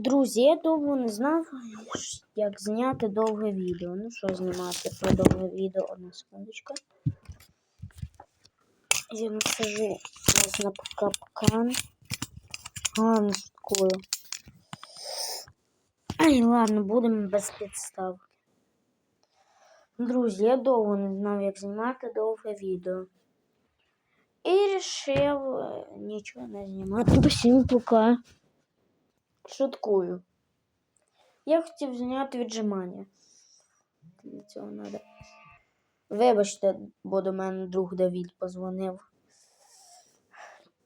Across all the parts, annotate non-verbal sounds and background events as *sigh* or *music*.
Друзі, я довго не знав, як зняти довге відео. Ну що знімати про довге відео? Одна секундочка. Я насажу вас на капкан. Не шуткую. Ай, ладно, будемо без підстав. Друзі, я довго не знав, як знімати довге відео. І вирішив е, нічого не знімати. Всім пока. Шуткую. Я хотів зняти віджимання. Для цього треба. Вибачте, бо до мене друг Давід позвонив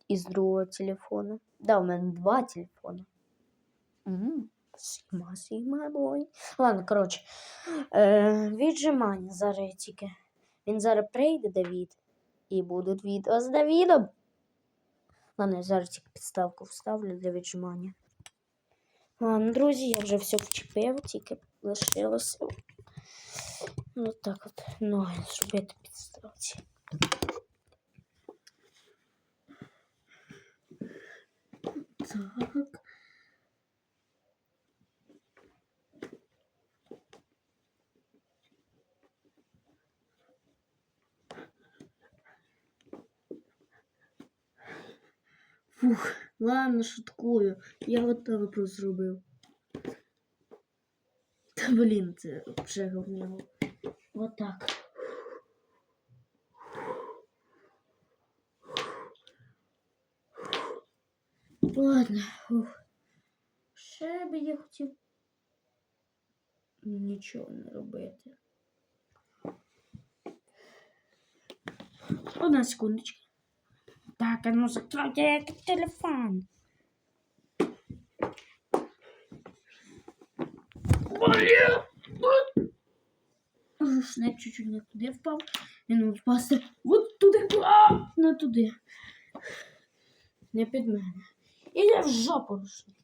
із другого телефону. Да, у мене два телефони. М, Сігма, сігма, бой. Ладно, коротше. Е, віджимання зараз я тільки. Він зараз прийде, Давід, і будуть відео з Давідом. Ладно, я зараз тільки підставку вставлю для віджимання. Ладно, друзі, я вже все вчепив, тільки лишилося. Ось так от ноги зробити підставці. Так. Фух, ладно, шуткую. Я от того просто зробив. Та *laughs* блін, це вже говняло. Вот так. Ладно, фух. Ще би я хотів нічого не робити. Одна секундочка. Так, а ну закройте телефон. Шнек чуть-чуть не туди впав. Він мав впасти от туди, а, не туди. Не під мене. Іде в жопу рушник.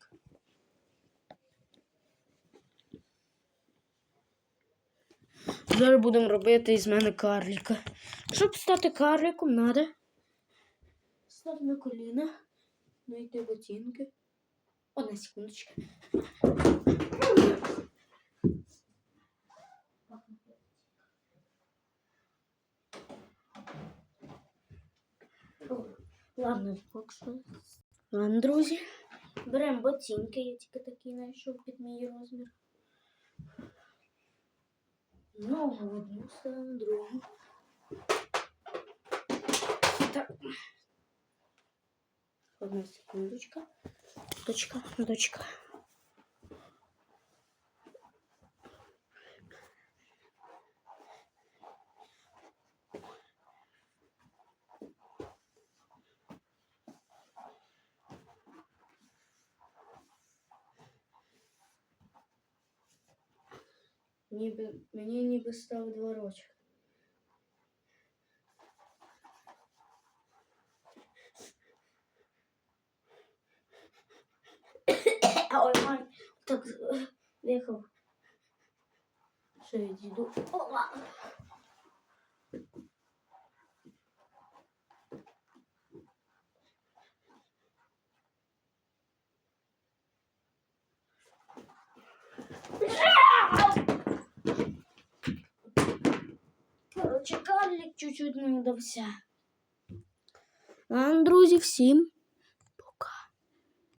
Зараз будемо робити із мене карліка. Щоб стати карликом, треба стати на коліна, знайти ботинки. Одна секундочка. Ладно, поки що. Ладно, друзі. Беремо ботинки, я тільки такі знайшов під мій розмір. Ногу одну ставимо, другу. Одна секундочка. Дочка, дочка. Ніби, мені ніби став два рочки. Ой, май, так е, дихав. Ще відійду. Опа. Короче, карлик чуть-чуть не удався. Ладно, друзі, всім